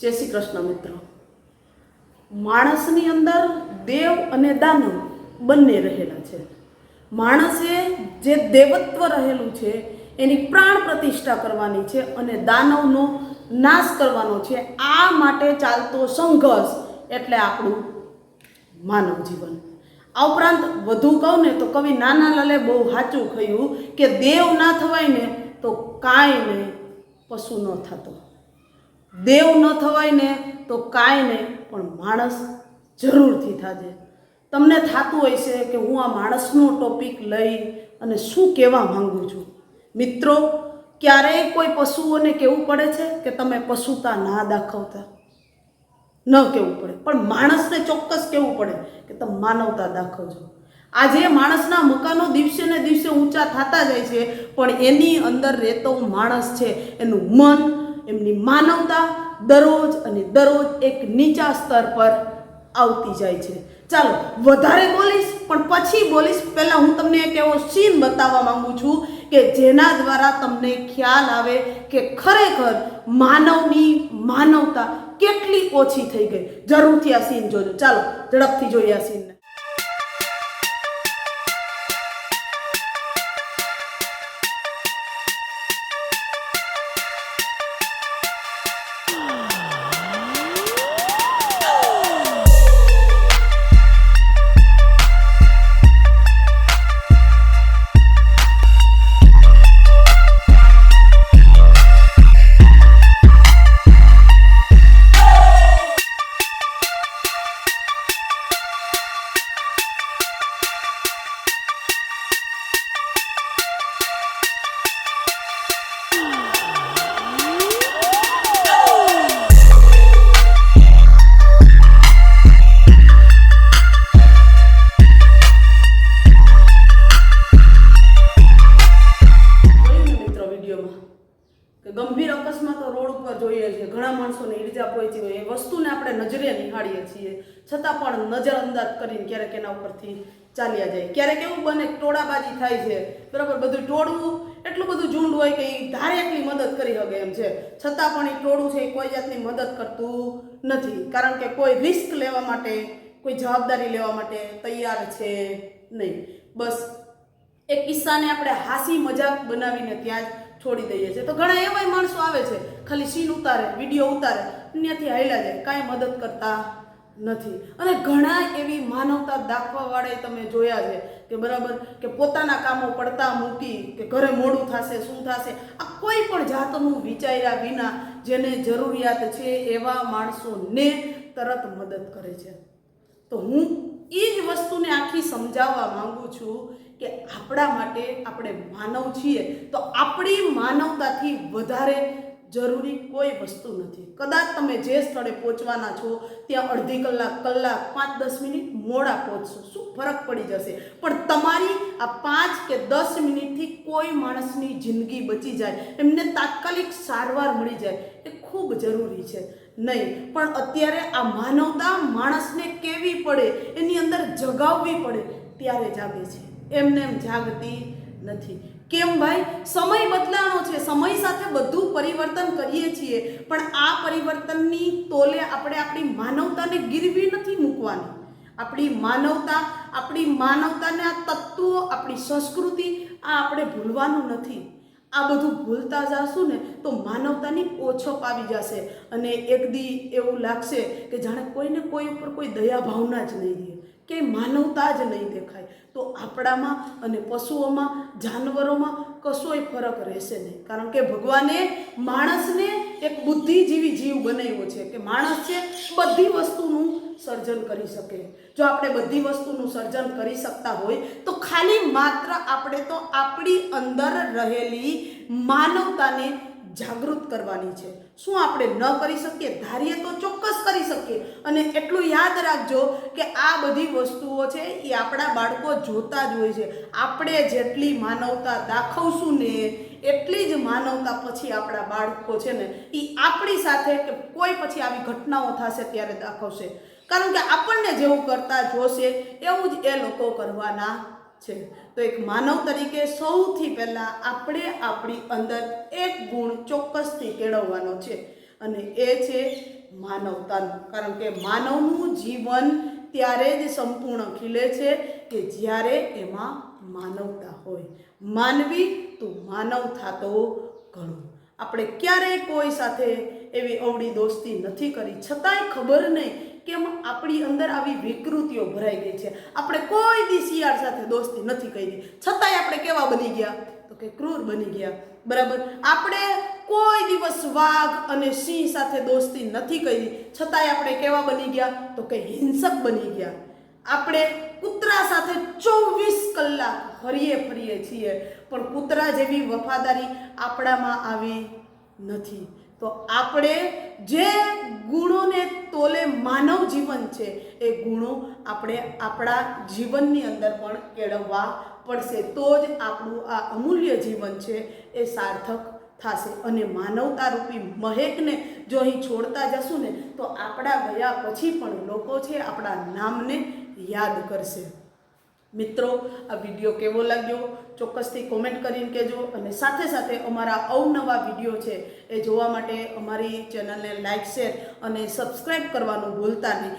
જય શ્રી કૃષ્ણ મિત્રો. માણસની અંદર દેવ અને દાનવ બંને રહેલા છે. માણસે જે દેવત્વ રહેલું છે, એની પ્રાણ પ્રતિષ્ઠા કરવાની છે અને દાનવનો નાશ કરવાનો છે. આ માટે ચાલતો સંઘર્ષ એટલે આપણું માનવ જીવન. આ ઉપરાંત વધુ કહું ને તો કવિ નાના લાલે બહુ સાચું કહ્યું કે દેવ ના થવાય ને તો કાંઈ નહીં, પશુ ન થતો. દેવ ન થવાય ને તો કાંઈ નહીં, પણ માણસ જરૂરથી થાજે. તમને થતું હોય છે કે હું આ માણસનો ટોપિક લઈ અને શું કહેવા માંગુ છું. મિત્રો, ક્યારેય કોઈ પશુઓને કહેવું પડે છે કે તમે પશુતા ના દાખવતા? ન કહેવું પડે, પણ માણસને ચોક્કસ કહેવું પડે કે તમે માનવતા દાખવજો. આજે માણસના મકાનો દિવસે ને દિવસે ઊંચા થતા જાય છે, પણ એની અંદર રહેતો માણસ છે, એનું મન એમની માનવતા દરરોજ અને દરરોજ એક નીચા સ્તર પર આવતી જાય છે. ચાલો, વધારે બોલીશ, પણ પછી બોલીશ. પહેલાં હું તમને એક એવો સીન બતાવવા માંગુ છું કે જેના દ્વારા તમને ખ્યાલ આવે કે ખરેખર માનવની માનવતા કેટલી ઓછી થઈ ગઈ. જરૂરથી આ સીન જોજો. ચાલો, ઝડપથી જોઈએ આ સીનને કે ગંભીર અકસ્માતો રોડ ઉપર જોઈએ છીએ. ઘણા માણસોને ઈજા પહોંચી હોય. એ વસ્તુને આપણે નજરે નિહાળીએ છીએ. છતાં પણ નજરઅંદાજ કરીને ક્યારેક એના ઉપરથી ચાલ્યા જાય. ક્યારેક એવું બને ટોળાબાજી થાય છે. બરાબર? બધું ટોળવું, એટલું બધું ઝુંડ હોય કે એ ધારે એટલી મદદ કરી શકે એમ છે. છતાં પણ એ ટોળું છે એ કોઈ જાતની મદદ કરતું નથી. કારણ કે કોઈ રિસ્ક લેવા માટે, કોઈ જવાબદારી લેવા માટે તૈયાર છે નહીં. બસ એ કિસ્સાને આપણે હાસી મજાક બનાવીને ત્યાં જ છોડી દઈએ છીએ. તો ઘણા એવાય માણસો આવે છે, ખાલી સીન ઉતારે વીડિયો ઉતારે ત્યાંથી હાલ્યા જાય, કાંઈ મદદ કરતા નથી. અને ઘણા એવી માનવતા દાખવાવાળા તમે જોયા છે કે બરાબર કે પોતાના કામો પડતા મૂકી કે ઘરે મોડું થશે, શું થશે, આ કોઈ પણ જાતનું વિચાર્યા વિના જેને જરૂરિયાત છે એવા માણસોને તરત મદદ કરે છે. તો હું એ જ વસ્તુને આખી સમજાવવા માંગુ છું કે આપણા માટે આપણે માનવ છીએ, તો આપણી માનવતાથી વધારે જરૂરી કોઈ વસ્તુ નથી. કદાચ તમે જે સ્થળે પહોંચવાના છો, ત્યાં અડધી કલાક કલાક, પાંચ, દસ મિનિટ મોડા પહોંચશો. શું ફરક પડી જશે? પણ તમારી આ પાંચ કે દસ મિનિટથી કોઈ માણસની જિંદગી બચી જાય. એમને તાત્કાલિક સારવાર મળી જાય. એ ખૂબ જરૂરી છે. નહીં. પણ અત્યારે આ માનવતા માણસને કેવી પડે, એની અંદર જગાવવી પડે, ત્યારે જાગે છે. એમને એમ જાગતી નથી. કેમ ભાઈ? સમય બદલાનો છે. સમય સાથે બધું પરિવર્તન કરીએ છીએ. પણ આ પરિવર્તનની તોલે આપણે આપણી માનવતાને ગીરવી નથી મૂકવાની. આપણી માનવતા, આપણી માનવતાને તત્વો, આપણી સંસ્કૃતિ, આ આપણે ભૂલવાનું નથી. આ બધું ભૂલતા જશું ને તો માનવતાની ઓછપ આવી જશે. અને એક દી એવું લાગશે કે જાણે કોઈને કોઈ ઉપર કોઈ દયા ભાવના જ નહીં રહે. કે માનવતા જ નહીં દેખાય. તો આપણામાં અને પશુઓમાં, જાનવરોમાં કશોય ફરક રહેશે નહીં. કારણ કે ભગવાને માણસને એક બુદ્ધિજીવી જીવ બનાવ્યો છે કે માણસ છે બધી વસ્તુનું સર્જન કરી શકે. જો આપણે બધી વસ્તુનું સર્જન કરી શકતા હોય, તો ખાલી માત્ર આપણે તો આપણી અંદર રહેલી માનવતાને જાગૃત કરવાની છે. શું આપણે ન કરી શકીએ? ધારીએ તો ચોક્કસ કરી શકીએ. અને એટલું યાદ રાખજો કે આ બધી વસ્તુઓ છે એ આપણા બાળકો જોતા જ હોય છે. આપણે જેટલી માનવતા દાખવશું ને એટલી જ માનવતા પછી આપણા બાળકો છે ને એ આપણી સાથે કે કોઈ પછી આવી ઘટનાઓ થશે ત્યારે દાખવશે. કારણ કે આપણને જેવું કરતા જોશે, એવું જ એ લોકો કરવાના છે. તો એક માનવ તરીકે સૌથી પહેલાં આપણે આપણી અંદર એક ગુણ ચોક્કસથી કેળવવાનો છે અને એ છે માનવતાનું. કારણ કે માનવનું જીવન ત્યારે જ સંપૂર્ણ ખીલે છે કે જ્યારે એમાં માનવતા હોય. માનવી તો માનવ થતો ઘણો. આપણે ક્યારેય કોઈ સાથે એવી અવળી દોસ્તી નથી કરી. છતાંય ખબર નહીં કેમ આપણી અંદર આવી વિકૃતિઓ ભરાઈ ગઈ છે? આપણે કોઈ દી શિયાળ સાથે દોસ્તી નથી કરી. છતાંય આપણે કેવા બની ગયા? તો કે ક્રૂર બની ગયા. બરાબર? આપણે કોઈ દિવસ વાઘ અને સિંહ સાથે દોસ્તી નથી કરી. છતાંય આપણે કેવા બની ગયા? તો કે હિંસક બની ગયા. આપણે કૂતરા સાથે ચોવીસ કલાક હરીએ ફરીએ છીએ. પણ કૂતરા જેવી વફાદારી આપણામાં આવી નથી. તો આપણે જે ગુણોને તોલે માનવ જીવન છે, એ ગુણો આપણે આપણા જીવનની અંદર પણ કેળવવા પડશે. તો જ આપણું આ અમૂલ્ય જીવન છે, એ સાર્થક થશે. અને માનવતા રૂપી મહેકને જો અહીં છોડતા જશું ને, તો આપણા ગયા પછી પણ લોકો છે, આપણા નામને યાદ કરશે. મિત્રો, આ વીડિયો કેવો લાગ્યો? ચોક્કસથી કોમેન્ટ કરીને કહેજો અને સાથે સાથે અમારા અવનવા વીડિયો છે એ જોવા માટે અમારી ચેનલને લાઇક શેર અને સબસ્ક્રાઈબ કરવાનું ભૂલતા નહીં.